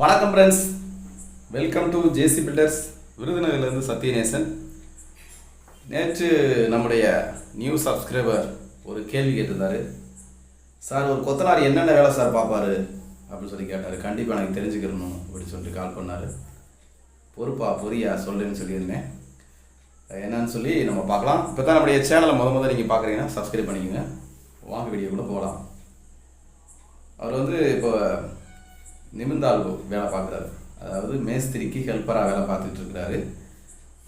வணக்கம் friends welcome to JC builders விருதுநகர்லேருந்து Sathyanesan. நேற்று நம்முடைய நியூ சப்ஸ்கிரைபர் ஒரு கேள்வி கேட்டிருந்தாரு. சார் ஒரு கொத்தனார் என்னென்ன வேலை சார் பார்ப்பாரு? அப்படின்னு சொல்லி கேட்டார். கண்டிப்பாக எனக்கு தெரிஞ்சுக்கிறணும் அப்படின்னு சொல்லிட்டு கால் பண்ணார். பொறுப்பா பொரியா சொல்லுன்னு சொல்லியிருந்தேன். என்னன்னு சொல்லி நம்ம பார்க்கலாம். இப்போ தான் நம்முடைய சேனலை முத முதல் நீங்கள் பார்க்குறீங்கன்னா சப்ஸ்கிரைப் பண்ணிக்கோங்க. வாங்க வீடியோக்குள்ளே போகலாம் அவர் வந்து இப்போ நிமிந்தாள் வேலை பார்க்குறாரு. அதாவது மேஸ்திரிக்கு ஹெல்ப்பராக வேலை பார்த்துட்டு இருக்கிறாரு.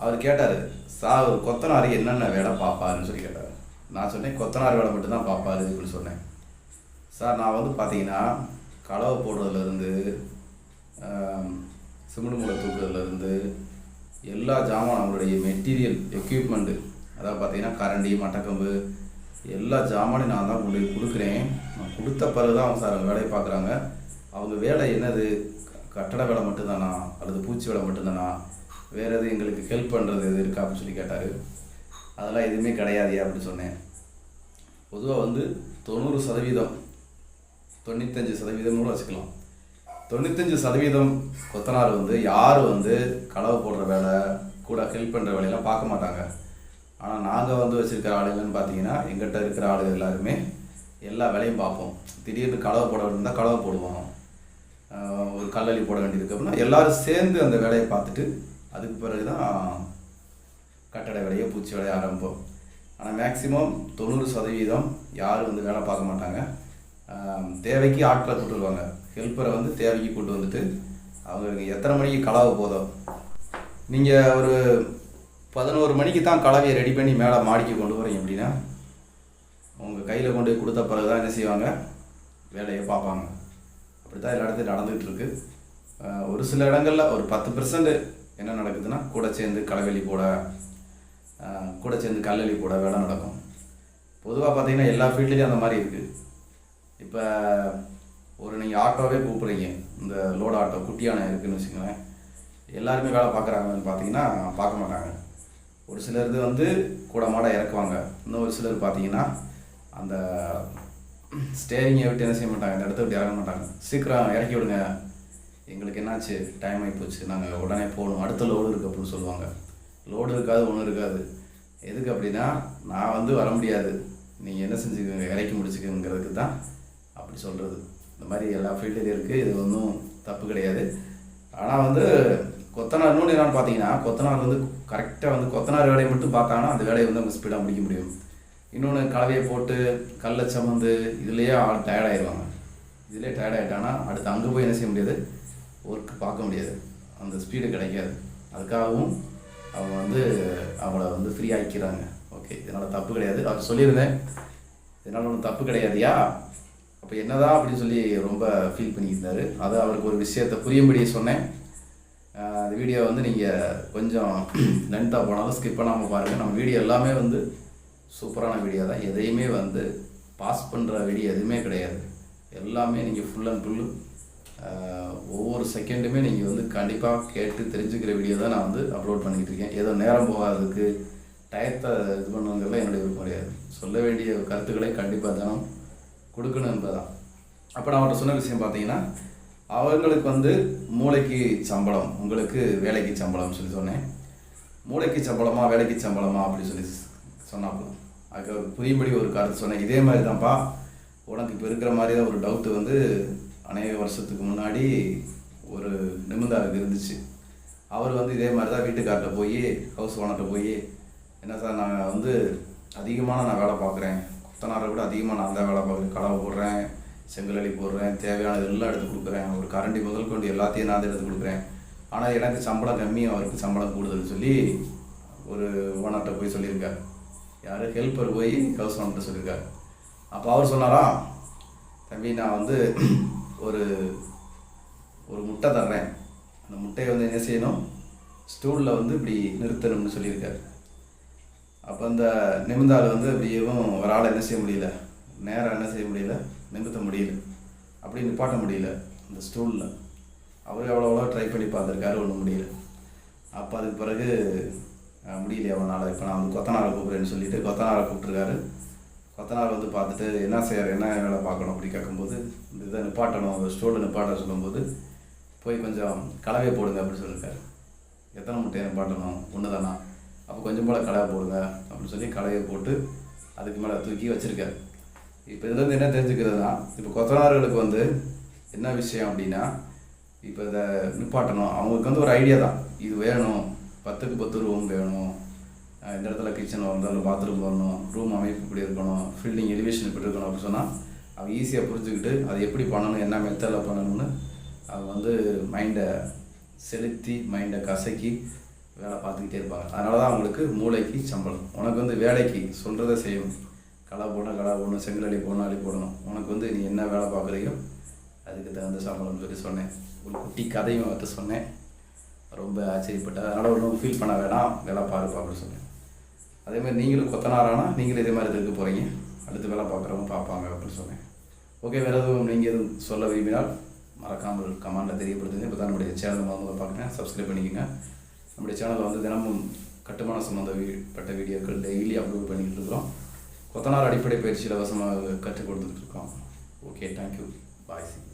அவர் கேட்டார் சார் ஒரு கொத்தனார் என்னென்ன வேலை பார்ப்பாருன்னு சொல்லி கேட்டார். நான் சொன்னேன் கொத்தனார் வேலை மட்டும்தான் பார்ப்பாரு அப்படின்னு சொன்னேன். சார் நான் வந்து பார்த்தீங்கன்னா களவை போடுறதுலேருந்து சிமெண்ட் மூளை தூக்குறதுலேருந்து எல்லா ஜாமான் அவங்களுடைய மெட்டீரியல் எக்யூப்மெண்ட்டு அதாவது பார்த்தீங்கன்னா கரண்டி மட்டக்கம்பு எல்லா ஜாமானையும் நான் தான் உங்களுக்கு கொடுக்குறேன். நான் கொடுத்த பிறகு தான் அவங்க சார் அவங்க வேலையை பார்க்குறாங்க. அவங்க வேலை என்னது? கட்டட வேலை மட்டும்தானா? அல்லது பூச்சி வேலை மட்டும்தானா? வேறு எது எங்களுக்கு ஹெல்ப் பண்ணுறது எது இருக்கா அப்படின்னு சொல்லி கேட்டார். அதெல்லாம் எதுவுமே கிடையாது அப்படின்னு சொன்னேன். பொதுவாக வந்து தொண்ணூறு சதவீதம் தொண்ணூத்தஞ்சு சதவீதம் கூட வச்சுக்கலாம். தொண்ணூத்தஞ்சு சதவீதம் கொத்தனார் வந்து யார் வந்து களவு போடுற வேலை கூட ஹெல்ப் பண்ணுற வேலையெல்லாம் பார்க்க மாட்டாங்க. ஆனால் நாங்கள் வந்து வச்சுருக்கிற ஆளுங்கன்னு பார்த்தீங்கன்னா எங்கிட்ட இருக்கிற ஆளுகள் எல்லாருமே எல்லா வேலையும் பார்ப்போம். திடீர்னு களவு போட வேண்டியிருந்தால் களவு போடுவோம். ஒரு கல்லளி போட வேண்டியிருக்கு அப்படின்னா எல்லாரும் சேர்ந்து அந்த வேலையை பார்த்துட்டு அதுக்கு பிறகு தான் கட்டட வேலையை பூச்சி வேலையை ஆரம்பம் ஆனால் மேக்சிமம் தொண்ணூறு சதவீதம் யாரும் வந்து வேலை பார்க்க மாட்டாங்க. தேவைக்கு ஆட்களை கூட்டு வருவாங்க. ஹெல்ப்பரை வந்து தேவைக்கு கூட்டு வந்துட்டு அவங்க எத்தனை மணிக்கு கலவை போதும்? நீங்கள் ஒரு பதினோரு மணிக்கு தான் கலவையை ரெடி பண்ணி மேலே மாடிக்கு கொண்டு வரீங்க அப்படின்னா உங்கள் கையில் கொண்டு போய் கொடுத்த பிறகு தான் என்ன செய்வாங்க? வேலையை பார்ப்பாங்க. அப்படி தான் எல்லா இடத்துலையும் நடந்துகிட்டு இருக்கு ஒரு சில இடங்களில் ஒரு பத்து பெர்சன்ட் என்ன நடக்குதுன்னா கூட சேர்ந்து களைவெளி போட கூட சேர்ந்து கல்லெளி போட வேலை நடக்கும். பொதுவாக பார்த்தீங்கன்னா எல்லா ஃபீல்ட்லேயும் அந்த மாதிரி இருக்குது இப்போ ஒரு நீங்கள் ஆட்டோவே கூப்பிட்றீங்க. இந்த லோடு ஆட்டோ குட்டியான இருக்குதுன்னு வச்சுக்கோங்களேன். எல்லாருமே வேலை பார்க்குறாங்கன்னு பார்த்தீங்கன்னா பார்க்க மாட்டாங்க. ஒரு சிலர் இது வந்து கூட மாட இறக்குவாங்க. இன்னும் ஒரு சிலர் பார்த்தீங்கன்னா அந்த ஸ்டேரிங்கை விட்டு என்ன செய்ய மாட்டாங்க? அந்த இடத்த விட்டு இறங்க மாட்டாங்க. சீக்கிரம் இறக்கி விடுங்க. எங்களுக்கு என்னாச்சு? டைம் ஆகி போச்சு. நாங்கள் உடனே போகணும். அடுத்த லோடு இருக்குது அப்படின்னு சொல்லுவாங்க. லோடு இருக்காது ஒன்றும் இருக்காது. எதுக்கு அப்படின்னா நான் வந்து வர முடியாது. நீங்கள் என்ன செஞ்சுக்கோங்க? இறக்கி முடிச்சுக்கோங்கிறதுக்கு தான் அப்படி சொல்கிறது இந்த மாதிரி எல்லா ஃபீல்டுலையும் இருக்குது இது ஒன்றும் தப்பு கிடையாது. ஆனால் வந்து கொத்தனார் இன்னொன்று என்னன்னு பார்த்தீங்கன்னா கொத்தனார் வந்து கரெக்டாக வந்து கொத்தனார் வேலையை மட்டும் பார்த்தாங்கன்னா அந்த வேலையை வந்து அவங்க ஸ்பீடாக முடிக்க முடியும். இன்னொன்று கலவையை போட்டு கல்லை சமந்து இதுலேயே ஆள் டயர்ட் ஆயிடுவாங்க இதுலேயே டயர்ட் ஆகிட்டாங்கன்னா அடுத்து அங்கே போய் என்ன செய்ய முடியாது? ஒர்க் பார்க்க முடியாது. அந்த ஸ்பீடு கிடைக்காது. அதுக்காகவும் அவங்க வந்து அவங்கள வந்து ஃப்ரீ ஆக்கிக்கிறாங்க. ஓகே இதனால் தப்பு கிடையாது. அவர் சொல்லியிருந்தேன். இதனால் ஒன்றும் தப்பு கிடையாதுயா? அப்போ என்னதான் அப்படின்னு சொல்லி ரொம்ப ஃபீல் பண்ணியிருந்தார் அது அவருக்கு ஒரு விஷயத்தை புரியும்படியே சொன்னேன். அந்த வீடியோ வந்து நீங்கள் கொஞ்சம் லென்த்தாக போனாலும் ஸ்கிப் பண்ணாமல் பாருங்கள் நம்ம வீடியோ எல்லாமே வந்து சூப்பரான வீடியோ தான். எதையுமே வந்து பாஸ் பண்ணுற வீடியோ எதுவுமே கிடையாது. எல்லாமே நீங்கள் ஃபுல் அண்ட் ஃபுல்லு ஒவ்வொரு செகண்டுமே நீங்கள் வந்து கண்டிப்பாக கேட்டு தெரிஞ்சுக்கிற வீடியோ தான் நான் வந்து அப்லோட் பண்ணிக்கிட்டு இருக்கேன். ஏதோ நேரம் போகாததுக்கு டயத்தை இது பண்ணுங்கிறதுல என்னுடைய விருப்பம் கிடையாது. சொல்ல வேண்டிய கருத்துக்களை கண்டிப்பாக தினம் கொடுக்கணும் என்பதுதான். அப்போ நான் அவர்கிட்ட சொன்ன விஷயம் பார்த்தீங்கன்னா அவங்களுக்கு வந்து மூளைக்கு சம்பளம் உங்களுக்கு வேலைக்கு சம்பளம்னு சொல்லி சொன்னேன். மூளைக்கு சம்பளமா வேலைக்கு சம்பளமா அப்படி சொல்லி சொன்னாப்புல. அதுக்கு அவருக்கு புரியும்படி ஒரு கருத்து சொன்னேன். இதே மாதிரி தான்ப்பா உனக்கு இப்போ இருக்கிற மாதிரி தான் ஒரு டவுட்டு வந்து அநேக வருஷத்துக்கு முன்னாடி ஒரு நிமிந்தாருக்கு இருந்துச்சு. அவர் வந்து இதே மாதிரி தான் வீட்டுக்கார்ட்ட போய் ஹவுஸ் ஓனர்கிட்ட போய் என்ன சார் நான் வந்து அதிகமான நான் வேலை பார்க்குறேன். கொத்தனாரை விட அதிகமாக நான் தான் வேலை பார்க்குறேன். கடவை போடுறேன் செங்கலடி போடுறேன் தேவையானது எல்லாம் எடுத்து கொடுக்குறேன். ஒரு கரண்டி முதல் கொண்டு எல்லாத்தையும் நான் எடுத்து கொடுக்குறேன். ஆனால் எனக்கு சம்பளம் கம்மி அவருக்கு சம்பளம் கூடுதல்னு சொல்லி ஒரு ஓனர்கிட்ட போய் சொல்லியிருக்கார். யார் ஹெல்ப்பர் போய் ஹவுஸ் சொல்லியிருக்கார் சொல்லியிருக்காரு அப்போ அவர் சொன்னாரா தம்பி நான் வந்து ஒரு ஒரு முட்டை தர்றேன். அந்த முட்டையை வந்து என்ன செய்யணும்? ஸ்டூலில் வந்து இப்படி நிறுத்தணும்னு சொல்லியிருக்காரு. அப்போ அந்த நிமிந்தால் வந்து இப்படியும் ஒரு ஆளை என்ன செய்ய முடியல நேராக என்ன செய்ய முடியல நிமித்த முடியல. அப்படி நிப்பாட்ட முடியல அந்த ஸ்டூலில் அவர் எவ்வளோ எவ்வளோ ட்ரை பண்ணி பார்த்துருக்காரு ஒன்றும் முடியல. அப்போ அதுக்கு பிறகு முடியலையே அவனால் இப்போ நான் வந்து கொத்தனாரை கூப்பிட்றேன்னு சொல்லிட்டு கொத்தனாரை கூப்பிட்ருக்காரு கொத்தனார் வந்து பார்த்துட்டு என்ன செய்யற என்ன வேலை பார்க்கணும் அப்படி கேட்கும்போது இந்த இதை நிப்பாட்டணும் அந்த ஸ்டோரில் நிப்பாட்ட சொல்லும்போது போய் கொஞ்சம் கலவையை போடுங்க அப்படின்னு சொல்லியிருக்காரு. எத்தனை முட்டையை நிப்பாட்டணும்? ஒன்று தானா அப்போ கொஞ்சம் போல் கலவை போடுங்க அப்படின்னு சொல்லி கலவையை போட்டு அதுக்கு மேலே தூக்கி வச்சுருக்காரு. இப்போ இதுலேருந்து என்ன தெரிஞ்சுக்கிறதுனா இப்போ கொத்தனார்களுக்கு வந்து என்ன விஷயம் அப்படின்னா இப்போ இதை நிப்பாட்டணும். அவங்களுக்கு வந்து ஒரு ஐடியா தான். இது வேணும். பத்துக்கு பத்து ரூம் வேணும். இந்த இடத்துல கிச்சன் வந்தாலும் பாத்ரூம் வரணும். ரூம் அமைப்பு இப்படி இருக்கணும். ஃபீல்டிங் எலிவேஷன் இப்படி இருக்கணும் அப்படின்னு சொன்னால் அவங்க ஈஸியாக புரிஞ்சுக்கிட்டு அது எப்படி பண்ணணும் என்ன மெத்தடில் பண்ணணும்னு அவங்க வந்து மைண்டை செலுத்தி மைண்டை கசக்கி வேலை பார்த்துக்கிட்டே இருப்பாங்க. அதனால தான் அவங்களுக்கு மூளைக்கு சம்பளம். உனக்கு வந்து வேலைக்கு சொல்கிறத செய்யணும். களை போடணும் களை போடணும் செங்கல் அடி போடணும் அடி போடணும். உனக்கு வந்து நீ என்ன வேலை பார்க்குறீங்களோ அதுக்கு தகுந்த சம்பளம்னு சொல்லி சொன்னேன். ஒரு குட்டி கதையும் அவர்கிட்ட சொன்னேன். ரொம்ப ஆச்சரியப்பட்ட அதனால் ஒன்றும் ஃபீல் பண்ண வேணாம் வேலை பாருப்பா அப்படின்னு சொன்னேன். அதே மாதிரி நீங்களும் கொத்தனாரானா நீங்களும் இதே மாதிரி இருக்க போகிறீங்க அடுத்து வேலை பார்க்குறவங்க பார்ப்பாங்க அப்படின்னு சொன்னேன். ஓகே வேறு எதுவும் நீங்கள் எதுவும் சொல்ல விரும்பினால் மறக்காமல் கமெண்டில் தெரியப்படுத்துங்க. இப்போ தான் நம்முடைய சேனல் முதல்ல பார்க்குறேன். சப்ஸ்கிரைப் பண்ணிக்கோங்க. நம்முடைய சேனலில் வந்து தினமும் கட்டுமான சம்மந்தப்பட்ட வீடியோக்கள் டெய்லி அப்லோட் பண்ணிக்கிட்டு இருக்கிறோம். கொத்தனார் அடிப்படை பயிற்சி இலவசமாக கற்றுக் கொடுத்துட்ருக்கோம் ஓகே தேங்க்யூ பாய் சி